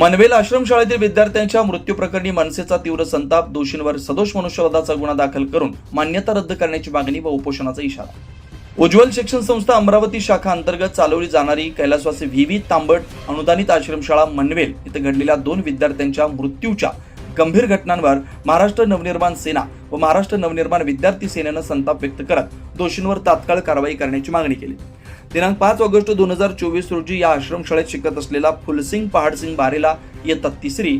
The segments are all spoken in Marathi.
मनवेल आश्रमशाळेतील विद्यार्थ्यांच्या मृत्यूप्रकरणी मनसेचा तीव्र संताप दोषींवर सदोष मनुष्यवधाचा गुन्हा दाखल करून मान्यता रद्द करण्याची मागणी व उपोषणाचा इशारा. उज्ज्वल शिक्षण संस्था अमरावती शाखा अंतर्गत चालवली जाणारी कैलासवासी व्ही व्ही तांबट अनुदानित आश्रमशाळा मनवेल इथं घडलेल्या दोन विद्यार्थ्यांच्या मृत्यूच्या गंभीर घटनांवर महाराष्ट्र नवनिर्माण सेना व महाराष्ट्र नवनिर्माण विद्यार्थी सेनेनं संताप व्यक्त करत दोषींवर तात्काळ कारवाई करण्याची मागणी केली. दिनांक पाच ऑगस्ट दोन हजार चोवीस रोजी या आश्रमशाळेत शिकत असलेला फुलसिंग पहाडसिंग बारेला इयत्ता तिसरी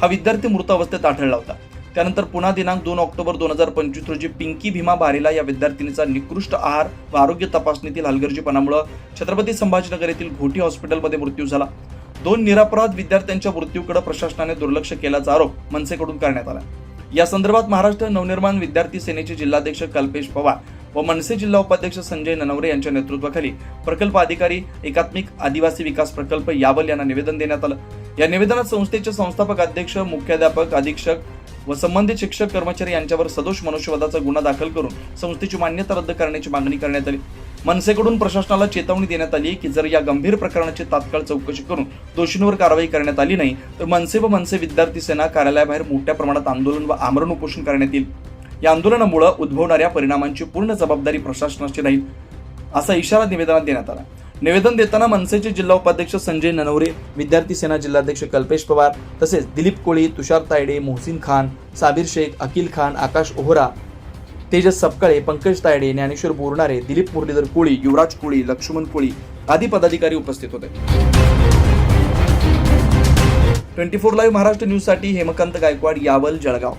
हा विद्यार्थी मृत अवस्थेत आढळला होता. त्यानंतर पुन्हा दिनांक दोन ऑक्टोबर दोन हजार पंचवीस रोजी पिंकी भीमा बारेला या विद्यार्थिनीचा निकृष्ट आहार व आरोग्य तपासणीतील हलगर्जीपणामुळे छत्रपती संभाजीनगर येथील घोटी हॉस्पिटलमध्ये मृत्यू झाला. दोन निरापराध विद्यार्थ्यांच्या मृत्यूकडे प्रशासनाने दुर्लक्ष केल्याचा आरोप मनसेकडून करण्यात आला. या संदर्भात महाराष्ट्र नवनिर्माण विद्यार्थी सेनेचे जिल्हाध्यक्ष कल्पेश पवार व मनसे जिल्हा उपाध्यक्ष संजय ननवरे यांच्या नेतृत्वाखाली प्रकल्प अधिकारी एकात्मिक आदिवासी विकास प्रकल्प यावल यांना निवेदन देण्यात आलं. या निवेदनात संस्थेचे संस्थापक अध्यक्ष मुख्याध्यापक अधीक्षक व संबंधित शिक्षक कर्मचारी यांच्यावर सदोष मनुष्यवधाचा गुन्हा दाखल करून संस्थेची मान्यता रद्द करण्याची मागणी करण्यात आली. मनसेकडून प्रशासनाला चेतावणी देण्यात आली की जर या गंभीर प्रकरणाची तात्काळ चौकशी करून दोषींवर कारवाई करण्यात आली नाही तर मनसे व मनसे विद्यार्थी सेना कार्यालयाबाहेर मोठ्या प्रमाणात आंदोलन व आमरण उपोषण करण्यात येईल. या आंदोलनामुळे उद्भवणाऱ्या परिणामांची पूर्ण जबाबदारी प्रशासनाची राहील असा इशारा निवेदनात देण्यात आला. निवेदन देताना मनसेचे जिल्हा उपाध्यक्ष संजय ननवरे विद्यार्थी सेना जिल्हाध्यक्ष कल्पेश पवार तसेच दिलीप कोळी तुषार तायडे मोहसिन खान साबिर शेख अकिल खान आकाश ओहरा तेजस सपकाळे पंकज तायडे ज्ञानेश्वर बोरणारे दिलीप मुरलीधर कोळी युवराज कोळी लक्ष्मण कोळी आदी पदाधिकारी उपस्थित होते. ट्वेंटी फोर लाईव्ह महाराष्ट्र न्यूजसाठी हेमकांत गायकवाड यावल जळगाव.